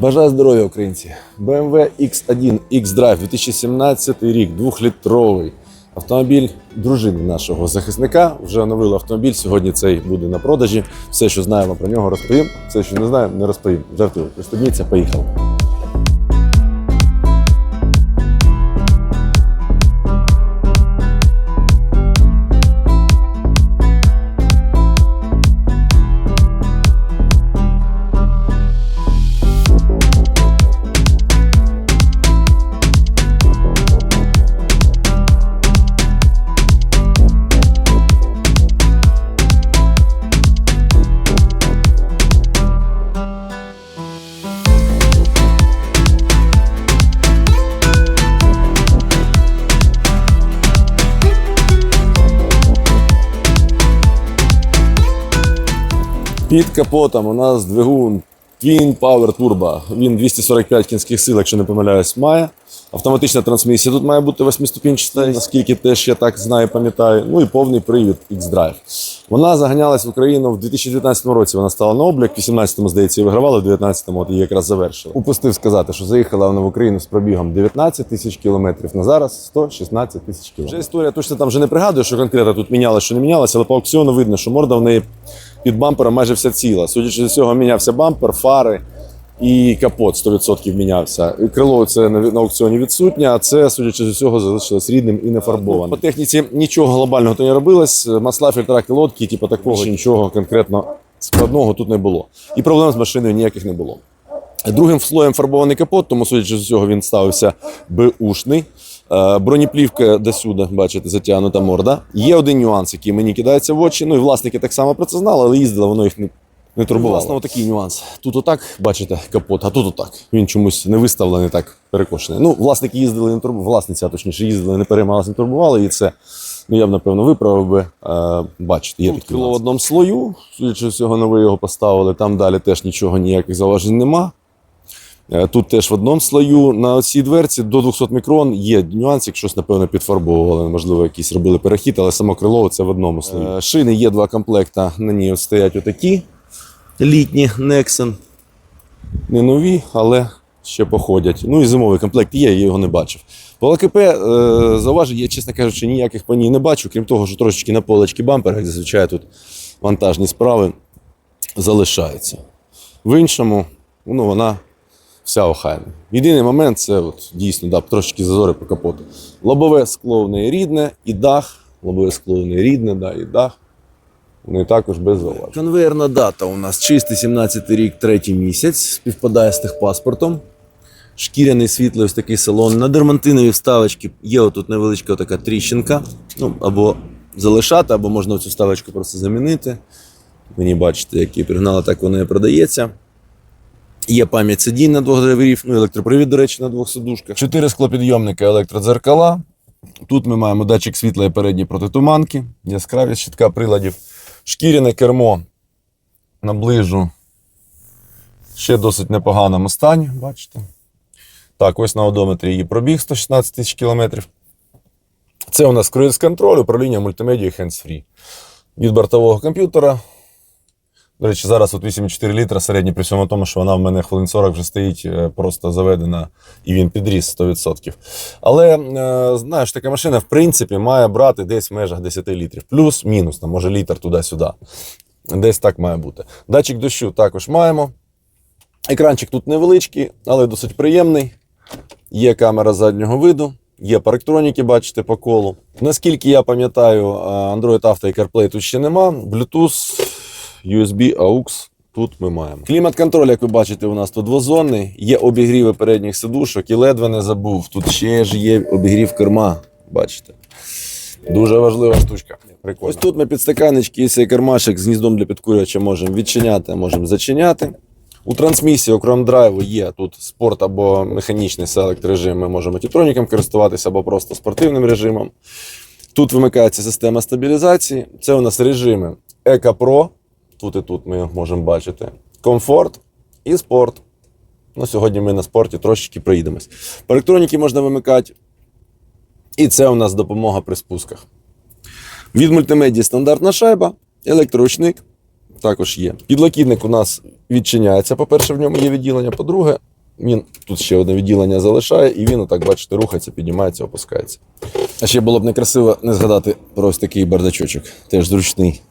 Бажаю здоров'я, українці! BMW X1 X-Drive 2017 рік, двохлітровий автомобіль дружини нашого захисника. Вже оновили автомобіль. Сьогодні цей буде на продажі. Все, що знаємо про нього, розповім. Все, що не знаємо, не розповім. Жартую. Пристебніться, поїхали. Під капотом у нас двигун Twin Power Turbo. Він 245 кінських сил, якщо не помиляюсь, має. Автоматична трансмісія тут має бути восьмиступінчата, наскільки теж я так знаю, пам'ятаю. Ну і повний привід X-Drive. Вона заганялась в Україну в 2019 році. Вона стала на облік, в 18-му, здається, і вигравала, в 19-му от її якраз завершила. Упустив сказати, що заїхала вона в Україну з пробігом 19 тисяч кілометрів. На зараз 116 тисяч кілометрів. Вже історія точно там вже не пригадую, що конкретно тут мінялося, що не мінялося, але по аукціону видно, що морда в неї під бампером майже вся ціла. Судячи з цього, мінявся бампер, фари і капот 100% мінявся. І крило це на, на аукціоні відсутнє, а це, судячи з усього, залишилось рідним і не фарбованим. По техніці нічого глобального то не робилось. Масла, фільтра, лодки, типу такого нічого конкретно складного тут не було. І проблем з машиною ніяких не було. Другим слоєм фарбований капот, тому судячи з цього, він ставився беушний. Е, Бронеплівка до сюди, бачите, затягнута морда. Є один нюанс, який мені кидається в очі. Ну і власники так само про це знали, але їздили, воно їх не, не турбувало. Власне, такий нюанс. Тут отак, бачите, капот, а тут отак. Він чомусь не виставлений так перекошений. Ну, власники їздили, не турбували, власниця, точніше, їздили, не переймалися, не турбували, і це. Ну, я б, напевно, виправив би. Е, бачите, є таке в одному слою. Судячи з цього, новий його поставили. Там далі теж нічого, ніяких зауважень нема. Е, Тут теж в одному слою на цій дверці до 200 мікрон є нюанс, якщо щось, напевно, підфарбовували, можливо, якийсь робили перехід, але само крило це в одному слої. Е, Шини є два комплекта, на ній стоять отакі літні Nexon. Не нові, але ще походять. Ну і зимовий комплект є, я його не бачив. По ЛКП е, зауважень, я, чесно кажучи, ніяких по ній не бачу, крім того, що трошечки на полочки бампер, як зазвичай тут вантажні справи залишаються. В іншому, ну, вона вся охайна. Єдиний момент це от, дійсно да, трошечки зазори по капоту. Лобове скло в неї рідне, і дах. Лобове скло в неї рідне, да, і дах. Ну і також без зауважень. Конвейерна дата у нас чистий 17 й рік, третій місяць, співпадає з техпаспортом. Шкіряний світлий ось такий салон. На дермантинові вставочки є отут невеличка така тріщинка. Ну, або залишати, або можна цю вставочку просто замінити. Мені бачите, які пригнали, так вона і продається. Є пам'ять сидінь на двох драйверів, ну електропривід, до речі, на двох сидушках. Чотири склопідйомника електродзеркала. Тут ми маємо датчик світла і передні протитуманки, яскравість щитка приладів, шкіряне кермо наближу. Ще досить непоганому стані, бачите. Так, ось на одометрі її пробіг 116 тисяч кілометрів. Це у нас круїз контроль, управління мультимедією hands-free. Від бортового комп'ютера до речі, зараз от 8,4 літра середній, при всьому тому, що вона в мене хвилин 40 вже стоїть е, просто заведена, і він підріс 100%. Але е, знаєш, така машина, в принципі, має брати десь в межах 10 літрів. Плюс-мінус, там, може літр туди-сюди. Десь так має бути. Датчик дощу також маємо. Екранчик тут невеличкий, але досить приємний. Є камера заднього виду, є парктроніки, бачите, по колу. Наскільки я пам'ятаю, е, Android Auto і CarPlay тут ще нема. Bluetooth, USB, AUX. Тут ми маємо. Клімат-контроль, як ви бачите, у нас тут двозонний. Є обігріви передніх сидушок і ледве не забув. Тут ще ж є обігрів керма. Бачите. Дуже важлива штучка. Прикольно. Ось тут ми підстаканнички і цей кермашик з гніздом для підкурювача можемо відчиняти, можемо зачиняти. У трансмісії, окрім драйву, є тут спорт або механічний селект режим. Ми можемо тітроніком користуватися або просто спортивним режимом. Тут вимикається система стабілізації. Це у нас режими Еко Pro. Тут і тут ми можемо бачити. Комфорт і спорт. Ну, сьогодні ми на спорті трошечки проїдемось. По електроніки можна вимикати. І це у нас допомога при спусках. Від мультимедії стандартна шайба, електроручник також є. Підлокітник у нас відчиняється. По-перше, в ньому є відділення. По-друге, він тут ще одне відділення залишає, і він, отак, бачите, рухається, піднімається, опускається. А ще було б некрасиво не згадати про ось такий бардачочок. Теж зручний.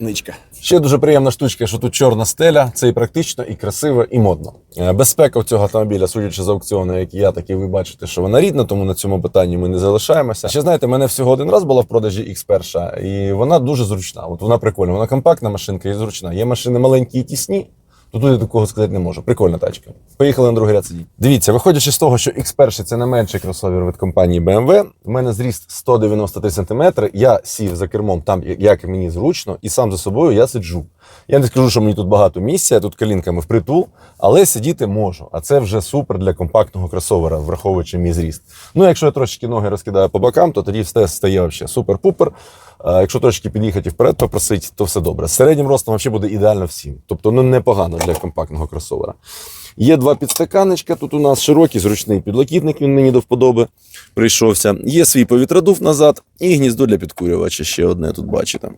Ничка. Ще дуже приємна штучка, що тут чорна стеля. Це і практично, і красиво, і модно. Е, Безпека в цього автомобіля, судячи з аукціону, як я, так і ви бачите, що вона рідна, тому на цьому питанні ми не залишаємося. Ще знаєте, мене всього один раз була в продажі X1, і вона дуже зручна. От вона прикольна. Вона компактна машинка і зручна. Є машини маленькі і тісні. То тут я такого сказати не можу. Прикольна тачка. Поїхали на другий ряд сидіть. Дивіться, виходячи з того, що X1 це найменший кросовер від компанії BMW, в мене зріст 193 см, я сів за кермом там, як мені зручно, і сам за собою я сиджу. Я не скажу, що мені тут багато місця, я тут колінками впритул, але сидіти можу. А це вже супер для компактного кросовера, враховуючи мій зріст. Ну, якщо я трошечки ноги розкидаю по бокам, то тоді все стає вообще супер-пупер. А якщо трошки під'їхати вперед, попросити, то все добре. З середнім ростом взагалі буде ідеально всім. Тобто ну, непогано для компактного кросовера. Є два підстаканечка. Тут у нас широкий зручний підлокітник, він мені до вподоби прийшовся. Є свій повітродув назад і гніздо для підкурювача. Ще одне тут бачите.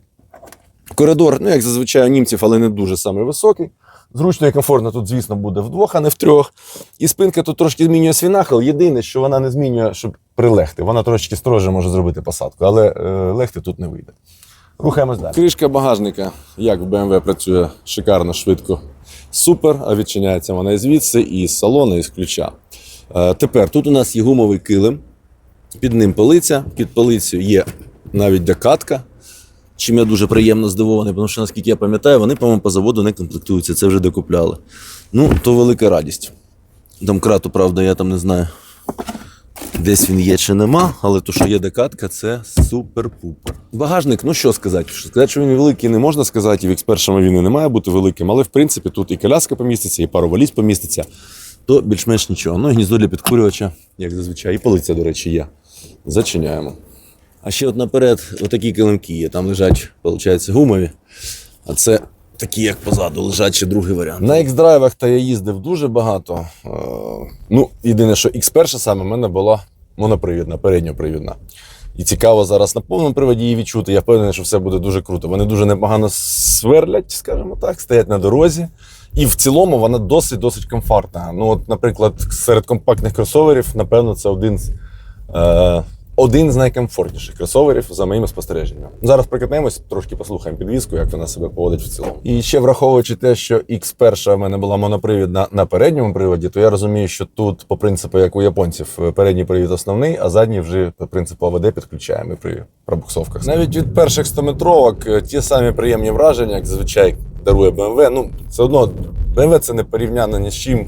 Коридор, ну як зазвичай у німців, але не дуже самий високий. Зручно і комфортно тут, звісно, буде вдвох, а не втрьох. І спинка тут трошки змінює свій нахил. Єдине, що вона не змінює, щоб прилегти. Вона трошки строже може зробити посадку, але е, легти тут не вийде. Рухаємось далі. Кришка багажника, як в BMW працює шикарно, швидко. Супер, а відчиняється вона і звідси, і з салону, і з ключа. Е, тепер тут у нас є гумовий килим, під ним полиця, під полицею є навіть докатка. Чим я дуже приємно здивований, тому що, наскільки я пам'ятаю, вони, по-моєму, по заводу не комплектуються, це вже докупляли. Ну, то велика радість. Домкрату, правда, я там не знаю, десь він є чи нема, але то, що є декатка, це супер-пупер. Багажник, ну що сказати? Що Сказати, що він великий не можна сказати, і в X1 він і не має бути великим, але в принципі тут і коляска поміститься, і пару валіз поміститься, то більш-менш нічого. Ну і гніздо для підкурювача, як зазвичай, і полиця, до речі, є. Зачиняємо. А ще от наперед отакі килимки є. Там лежать, виходить, гумові. А це такі, як позаду, лежать ще другий варіант. На X-драйвах та я їздив дуже багато. Е, Ну, єдине, що X1 саме в мене була монопривідна, передньопривідна. І цікаво зараз на повному приводі її відчути. Я впевнений, що все буде дуже круто. Вони дуже непогано сверлять, скажімо так, стоять на дорозі. І в цілому вона досить-досить комфортна. Ну, от, наприклад, серед компактних кросоверів, напевно, це один з. Е, один з найкомфортніших кросоверів за моїми спостереженнями. Зараз прикатнемось, трошки послухаємо підвізку, як вона себе поводить в цілому. І ще враховуючи те, що X1 в мене була монопривідна на передньому приводі, то я розумію, що тут, по принципу, як у японців, передній привід основний, а задній вже по принципу АВД підключаємо при пробуксовках. Навіть від перших 100-метровок ті самі приємні враження, як зазвичай дарує BMW. Ну, все одно BMW це не порівняно ні з чим.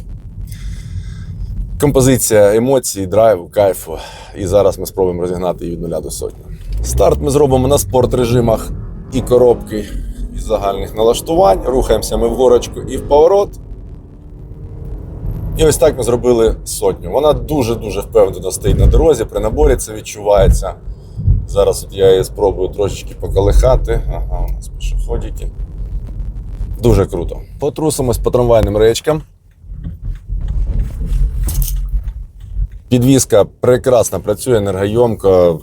Композиція емоцій, драйву, кайфу. І зараз ми спробуємо розігнати її від нуля до сотні. Старт ми зробимо на спорт режимах і коробки із загальних налаштувань. Рухаємося ми в горочку і в поворот. І ось так ми зробили сотню. Вона дуже-дуже впевнено стоїть на дорозі, при наборі це відчувається. Зараз от я її спробую трошечки поколихати. Ага, у нас пішоходики. Дуже круто. Потрусимось по трамвайним речкам. Підвізка прекрасно працює, енергойомко,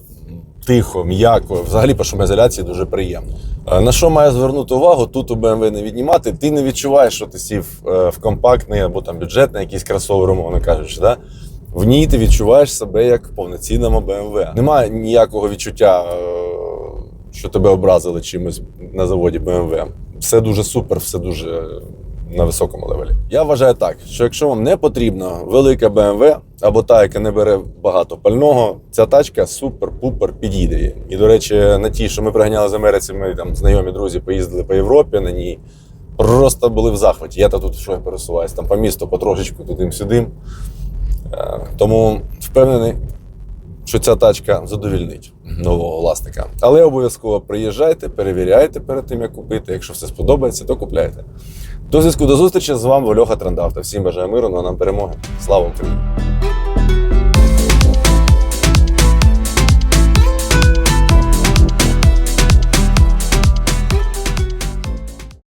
тихо, м'яко. Взагалі по шумоізоляції дуже приємно. Е, На що маю звернути увагу? Тут у BMW не віднімати. Ти не відчуваєш, що ти сів е, в компактний або там бюджетний якийсь кросовер, умовно кажучи. Да? В ній ти відчуваєш себе як в повноцінному BMW. Немає ніякого відчуття, е, що тебе образили чимось на заводі BMW. Все дуже супер, все дуже на високому левелі. Я вважаю так, що якщо вам не потрібна велика BMW або та, яка не бере багато пального, ця тачка супер-пупер підійде. І, до речі, на тій, що ми приганяли з Америці, ми там знайомі друзі поїздили по Європі на ній. Просто були в захваті. Я то тут що я пересуваюсь, там по місту потрошечку туди-сюди. Е, Тому впевнений, що ця тачка задовільнить нового власника. Але обов'язково приїжджайте, перевіряйте перед тим, як купити. Якщо все сподобається, то купляйте. До зв'язку до зустрічі з вами Вольоха Трандавта. Всім бажаю миру, ну а нам перемоги. Слава Україні!